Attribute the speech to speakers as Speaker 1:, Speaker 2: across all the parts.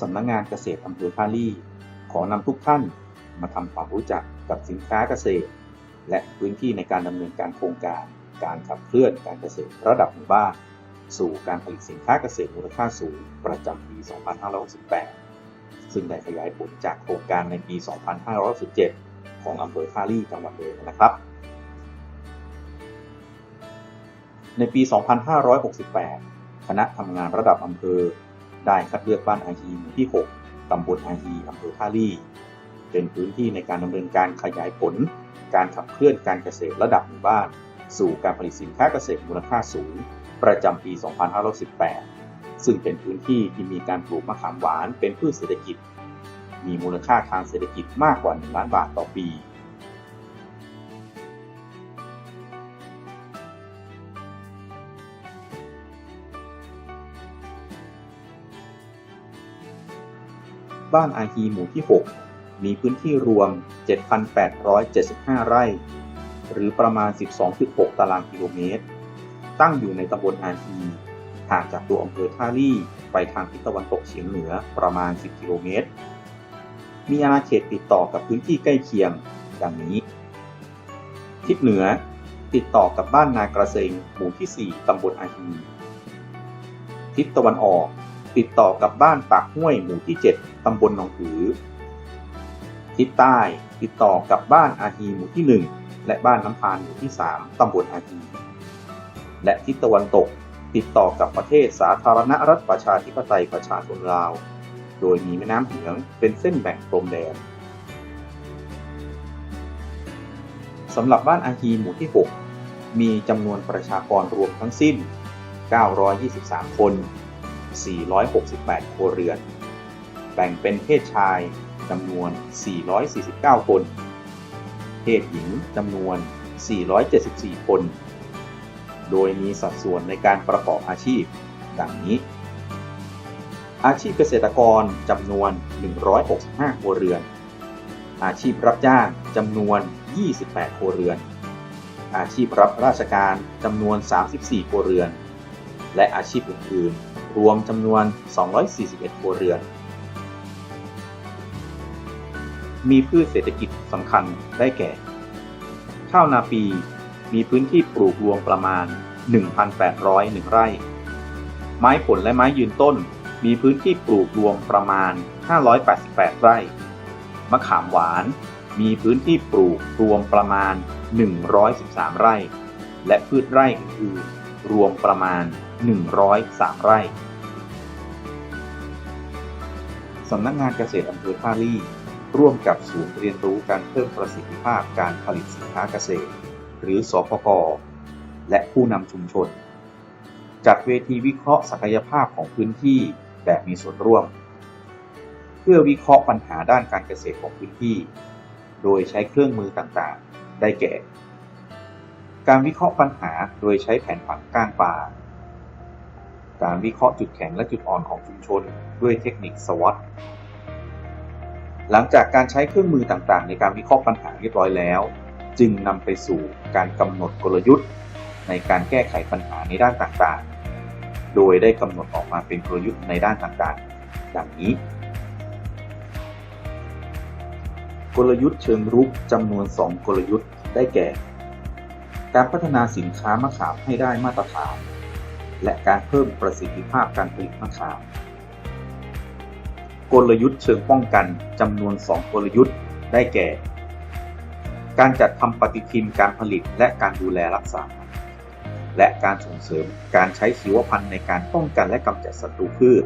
Speaker 1: สำนักงานเกษตรอำเภอท่าลี่ ขอนำทุกท่านมาทำความรู้จักกับสินค้าเกษตร และพื้นที่ในการดำเนินการโครงการ การขับเคลื่อนการเกษตรระดับหมู่บ้าน สู่การผลิตสินค้าเกษตรมูลค่าสูงประจำปี 2568 ซึ่งได้ขยายผลจากโครงการในปี 2517ของอำเภอท่าลี่จังหวัดเลยนะครับ ในปี 2568 คณะทำงานระดับอำเภอได้คัดเลือกบ้านอาฮีหมู่ที่ 6 ตำบลอาฮีอำเภอท่าลี่ เป็นพื้นที่ในการดำเนินการขยายผล การขับเคลื่อนการเกษตรระดับหมู่บ้าน สู่การผลิตสินค้าเกษตรมูลค่าสูง ประจำปี 2518 ซึ่งเป็นพื้นที่ที่มีการปลูกมะขามหวานเป็นพืชเศรษฐกิจ มีมูลค่าทางเศรษฐกิจมากกว่า 1 ล้านบาทต่อปีบ้านอาฮีหมู่ที่ 6 มีพื้นที่รวม 7,875 ไร่ หรือประมาณ 12.6 ตารางกิโลเมตร ตั้งอยู่ในตำบลอาฮีห่างจากตัวอำเภอท่าลี่ไปทางทิศตะวันตกเฉียงเหนือประมาณ 10 กิโลเมตร มีอาณาเขตติดต่อกับพื้นที่ใกล้เคียง ดังนี้ ทิศเหนือติดต่อกับบ้านนากระเซงหมู่ที่ 4 ตำบลอาฮีทิศตะวันออกติดต่อกับบ้านปากห้วยหมู่ที่ 7 ตำบลหนองหือ ทิศใต้ติดต่อกับบ้านอาฮีหมู่ที่ 1 และบ้านน้ำพานหมู่ที่ 3 ตำบลอาฮีและทิศตะวันตกติดต่อกับประเทศสาธารณรัฐประชาธิปไตยประชาชนลาว โดยมีแม่น้ำเหืองเป็นเส้นแบ่งพรมแดนสำหรับบ้านอาฮีหมู่ที่ 6 มีจำนวนประชากรรวมทั้งสิ้น 923 คน 468 ครัวเรือน แบ่งเป็นเพศชายจำนวน 449 คน เพศหญิงจำนวน 474 คน โดยมีสัดส่วนในการประกอบอาชีพ ดังนี้ อาชีพเกษตรกรจำนวน 165 ครัวเรือน อาชีพรับจ้างจำนวน 28 ครัวเรือน อาชีพรับราชการจำนวน 34 ครัวเรือน และอาชีพอื่นๆ รวมจำนวน 241 ครัวเรือน มีพืชเศรษฐกิจสำคัญได้แก่ ข้าวนาปีมีพื้นที่ปลูกรวมประมาณ 1,801 ไร่ ไม้ผลและไม้ยืนต้นมีพื้นที่ปลูกรวมประมาณ 588 ไร่ มะขามหวานมีพื้นที่ปลูกรวมประมาณ 113 ไร่ และพืชไร่อื่นๆรวมประมาณ 103 ไร่สำนักงานเกษตรอำเภอท่าลี่ ร่วมกับศูนย์เรียนรู้การเพิ่มประสิทธิภาพการผลิตสินค้าเกษตร หรือสพกและผู้นำชุมชน จัดเวทีวิเคราะห์ศักยภาพของพื้นที่แบบมีส่วนร่วม เพื่อวิเคราะห์ปัญหาด้านการเกษตรของพื้นที่ โดยใช้เครื่องมือต่างๆ ได้แก่ การวิเคราะห์ปัญหาโดยใช้แผนผังก้างป่า การวิเคราะห์จุดแข็งและจุดอ่อนของชุมชน ด้วยเทคนิค SWOT หลังจากการใช้เครื่องมือต่างๆ ในการวิเคราะห์ปัญหาเรียบร้อยแล้ว จึงนำไปสู่การกำหนดกลยุทธ์ ในการแก้ไขปัญหาในด้านต่างๆ โดยได้กำหนดออกมาเป็นกลยุทธ์ในด้านต่างๆ ดังนี้ กลยุทธ์เชิงรุกจำนวน 2 กลยุทธ์ได้แก่ การพัฒนาสินค้ามะขามให้ได้มาตรฐาน และการเพิ่มประสิทธิภาพการผลิตมะขาม กลยุทธ์เชิงป้องกันจำนวน 2 กลยุทธ์ ได้แก่ การจัดทำปฏิทินการผลิตและการดูแลรักษา และการส่งเสริมการใช้ชีวพันธุ์ในการป้องกันและกำจัดศัตรูพืช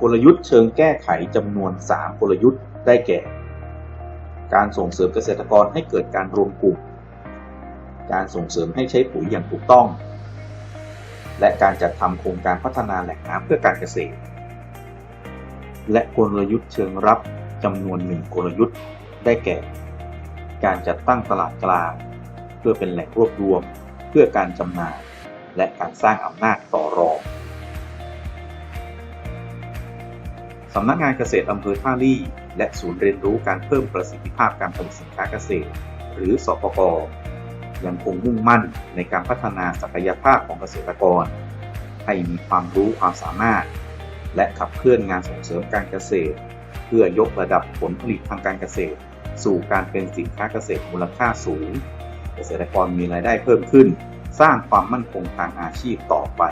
Speaker 1: กลยุทธ์เชิงแก้ไขจำนวน 3 กลยุทธ์ ได้แก่ การส่งเสริมเกษตรกรให้เกิดการรวมกลุ่ม การส่งเสริมให้ใช้ปุ๋ยอย่างถูกต้องและการจัดทำโครงการพัฒนาแหล่งน้ำเพื่อการเกษตร และกลยุทธ์เชิงรับจำนวนหนึ่งกลยุทธ์ ได้แก่ การจัดตั้งตลาดกลาง เพื่อเป็นแหล่งรวบรวม เพื่อการจำหน่าย และการสร้างอำนาจต่อรองสำนักงานเกษตรอำเภอท่าลี่ และศูนย์เรียนรู้การเพิ่มประสิทธิภาพการผลิตสินค้าเกษตร หรือสปกยังคงมุ่งมั่นในการพัฒนาศักยภาพของเกษตรกร ให้มีความรู้ความสามารถ และขับเคลื่อนงานส่งเสริมการเกษตร เพื่อยกระดับผลผลิตทางการเกษตร สู่การเป็นสินค้าเกษตรมูลค่าสูง เกษตรกรมีรายได้เพิ่มขึ้น สร้างความมั่นคงทางอาชีพต่อไป